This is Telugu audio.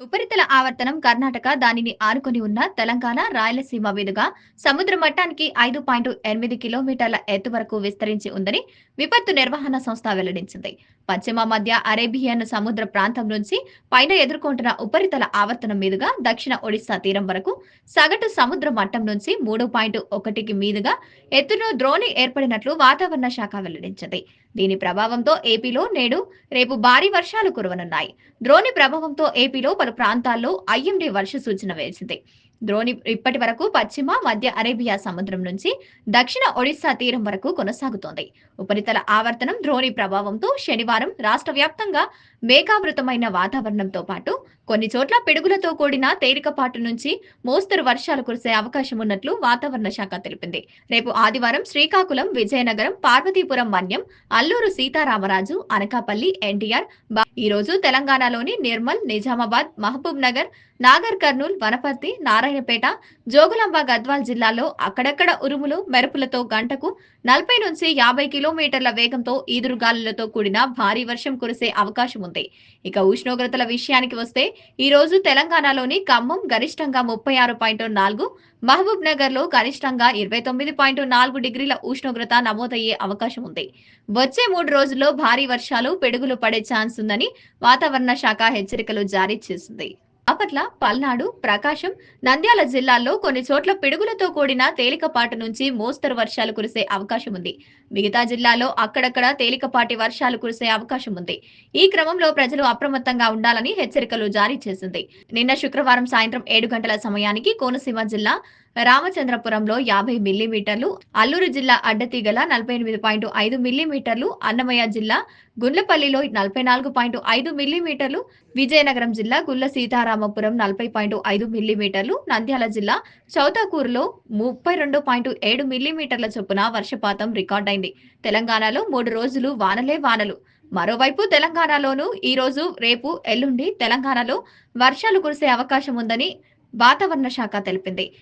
ഉപരി ఉపరితల ఆవర్తనం కర్ణాటక దానిని ఆనుకొని ఉన్న తెలంగాణ రాయలసీమ మీదుగా సముద్ర మట్టానికి ఐదు పాయింట్ ఎనిమిది కిలోమీటర్ల ఎత్తు వరకు విస్తరించి ఉందని విపత్తు నిర్వహణ సంస్థ వెల్లడించింది. పశ్చిమ మధ్య అరేబియన్ సముద్ర ప్రాంతం నుంచి పైన ఎదుర్కొంటున్న ఉపరితల ఆవర్తనం మీదుగా దక్షిణ ఒడిశా తీరం వరకు సగటు సముద్ర మట్టం నుంచి మూడు పాయింట్ ఒకటికి మీదుగా ఎత్తును ద్రోణి ఏర్పడినట్లు వాతావరణ శాఖ వెల్లడించింది. దీని ప్రభావంతో ఏపీలో నేడు రేపు భారీ వర్షాలు కురవనున్నాయి. ద్రోణి ప్రభావంతో ఏపీలో పలు ప్రాంతాల్లో ఐఎండీ వర్ష సూచన వేసింది. ద్రోణి ఇప్పటి వరకు పశ్చిమ మధ్య అరేబియా సముద్రం నుంచి దక్షిణ ఒడిశా తీరం వరకు కొనసాగుతోంది. ఉపరితల ఆవర్తనం ద్రోణి ప్రభావంతో శనివారం రాష్ట్ర వ్యాప్తంగా మేఘావృతమైన వాతావరణంతో పాటు కొన్ని చోట్ల పిడుగులతో కూడిన తేలికపాటు నుంచి మోస్తరు వర్షాలు కురిసే అవకాశం ఉన్నట్లు వాతావరణ శాఖ తెలిపింది. రేపు ఆదివారం శ్రీకాకుళం విజయనగరం పార్వతీపురం మన్యం అల్లూరు సీతారామరాజు అనకాపల్లి ఎన్టీఆర్ ఈ రోజు తెలంగాణలోని నిర్మల్ నిజామాబాద్ మహబూబ్ నగర్ నాగర్ కర్నూల్ వనపర్తి నారాయణపేట జోగులాంబ గద్వాల్ జిల్లాలో అక్కడక్కడ ఉరుములు మెరుపులతో గంటకు నలభై నుంచి యాభై కిలోమీటర్ల వేగంతో ఈదురుగాలులతో కూడిన భారీ వర్షం కురిసే అవకాశం ఉంది. ఇక ఉష్ణోగ్రతల విషయానికి వస్తే ఈ రోజు తెలంగాణలోని ఖమ్మం గరిష్టంగా ముప్పై ఆరు పాయింట్ నాలుగు మహబూబ్ నగర్లో గరిష్టంగా ఇరవై తొమ్మిది పాయింట్ నాలుగు డిగ్రీల ఉష్ణోగ్రత నమోదయ్యే అవకాశం ఉంది. వచ్చే మూడు రోజుల్లో భారీ వర్షాలు పిడుగులు పడే ఛాన్స్ ఉందని వాతావరణ శాఖ హెచ్చరికలు జారీ చేసింది. బాపట్ల పల్నాడు ప్రకాశం నంద్యాల జిల్లాల్లో కొన్ని చోట్ల పిడుగులతో కూడిన తేలికపాటి నుంచి మోస్తరు వర్షాలు కురిసే అవకాశం ఉంది. మిగతా జిల్లాలో అక్కడక్కడ తేలికపాటి వర్షాలు కురిసే అవకాశం ఉంది. ఈ క్రమంలో ప్రజలు అప్రమత్తంగా ఉండాలని హెచ్చరికలు జారీ చేసింది. నిన్న శుక్రవారం సాయంత్రం ఏడు గంటల సమయానికి కోనసీమ జిల్లా రామచంద్రపురంలో యాభై మిల్లీమీటర్లు అల్లూరు జిల్లా అడ్డతీగల నలభై ఎనిమిది పాయింట్ ఐదు మిల్లీమీటర్లు అన్నమయ్య జిల్లా గుండ్లపల్లిలో నలభై నాలుగు పాయింట్ ఐదు మిల్లీమీటర్లు విజయనగరం జిల్లా గుల్ల సీతారామపురం నలభై పాయింట్ ఐదు మిల్లీమీటర్లు నంద్యాల జిల్లా చౌతాకూరులో ముప్పై రెండు పాయింట్ ఏడు మిల్లీమీటర్ల చొప్పున వర్షపాతం రికార్డైంది. తెలంగాణలో మూడు రోజులు వానలే వానలు. మరోవైపు తెలంగాణలోనూ ఈ రోజు రేపు ఎల్లుండి తెలంగాణలో వర్షాలు కురిసే అవకాశం ఉందని వాతావరణ శాఖ తెలిపింది.